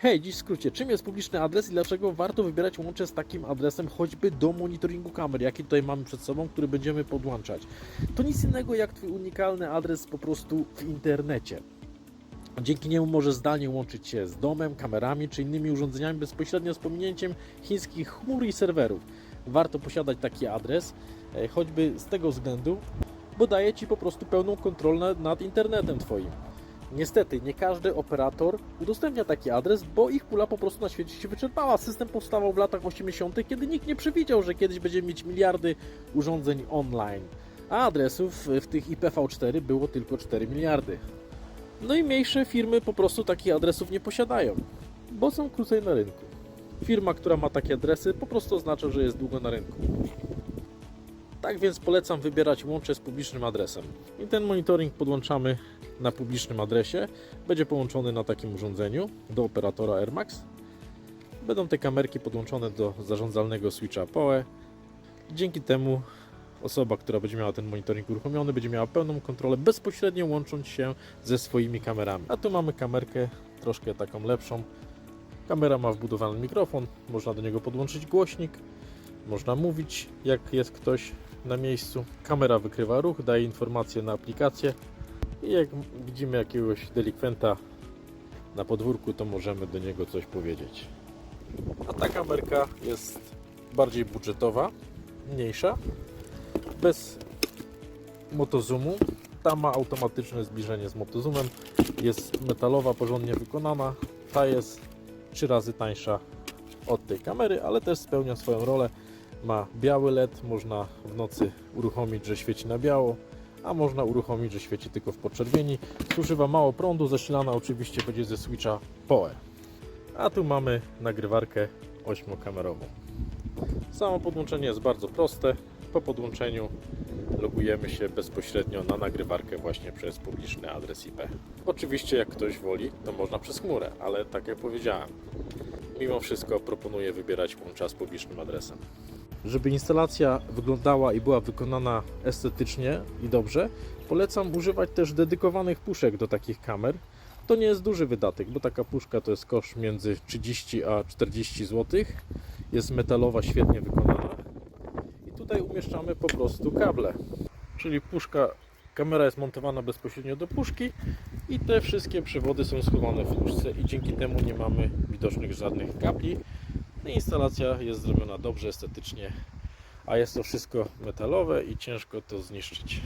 Hej, dziś w skrócie, czym jest publiczny adres i dlaczego warto wybierać łącze z takim adresem choćby do monitoringu kamer, jaki tutaj mamy przed sobą, który będziemy podłączać. To nic innego jak Twój unikalny adres po prostu w internecie. Dzięki niemu możesz zdalnie łączyć się z domem, kamerami czy innymi urządzeniami bezpośrednio z pominięciem chińskich chmur i serwerów. Warto posiadać taki adres, e, choćby z tego względu, bo daje Ci po prostu pełną kontrolę nad internetem Twoim. Niestety, nie każdy operator udostępnia taki adres, bo ich pula po prostu na świecie się wyczerpała. System powstawał w latach 80., kiedy nikt nie przewidział, że kiedyś będziemy mieć miliardy urządzeń online. A adresów w tych IPv4 było tylko 4 miliardy. No i mniejsze firmy po prostu takich adresów nie posiadają, bo są krócej na rynku. Firma, która ma takie adresy, po prostu oznacza, że jest długo na rynku. Tak więc polecam wybierać łącze z publicznym adresem. I ten monitoring podłączamy na publicznym adresie. Będzie połączony na takim urządzeniu do operatora AirMax. Będą te kamerki podłączone do zarządzalnego switcha PoE. Dzięki temu osoba, która będzie miała ten monitoring uruchomiony, będzie miała pełną kontrolę bezpośrednio łącząc się ze swoimi kamerami. A tu mamy kamerkę troszkę taką lepszą. Kamera ma wbudowany mikrofon, można do niego podłączyć głośnik, można mówić jak jest ktoś na miejscu. Kamera wykrywa ruch, daje informacje na aplikację i jak widzimy jakiegoś delikwenta na podwórku, to możemy do niego coś powiedzieć. A ta kamerka jest bardziej budżetowa, mniejsza, bez motozoomu. Ta ma automatyczne zbliżenie z motozoomem, jest metalowa, porządnie wykonana. Ta jest trzy razy tańsza od tej kamery, ale też spełnia swoją rolę. Ma biały LED, można w nocy uruchomić, że świeci na biało, a można uruchomić, że świeci tylko w podczerwieni. Zużywa mało prądu, zasilana oczywiście będzie ze switcha PoE. A tu mamy nagrywarkę 8-kamerową. Samo podłączenie jest bardzo proste. Po podłączeniu logujemy się bezpośrednio na nagrywarkę właśnie przez publiczny adres IP. Oczywiście jak ktoś woli, to można przez chmurę, ale tak jak powiedziałem, mimo wszystko proponuję wybierać łącza z publicznym adresem. Żeby instalacja wyglądała i była wykonana estetycznie i dobrze, polecam używać też dedykowanych puszek do takich kamer. To nie jest duży wydatek, bo taka puszka to jest koszt między 30 a 40 zł. Jest metalowa, świetnie wykonana. I tutaj umieszczamy po prostu kable. Czyli puszka, kamera jest montowana bezpośrednio do puszki i te wszystkie przewody są schowane w puszce i dzięki temu nie mamy widocznych żadnych kabli. No Instalacja jest zrobiona dobrze, estetycznie, a jest to wszystko metalowe i ciężko to zniszczyć.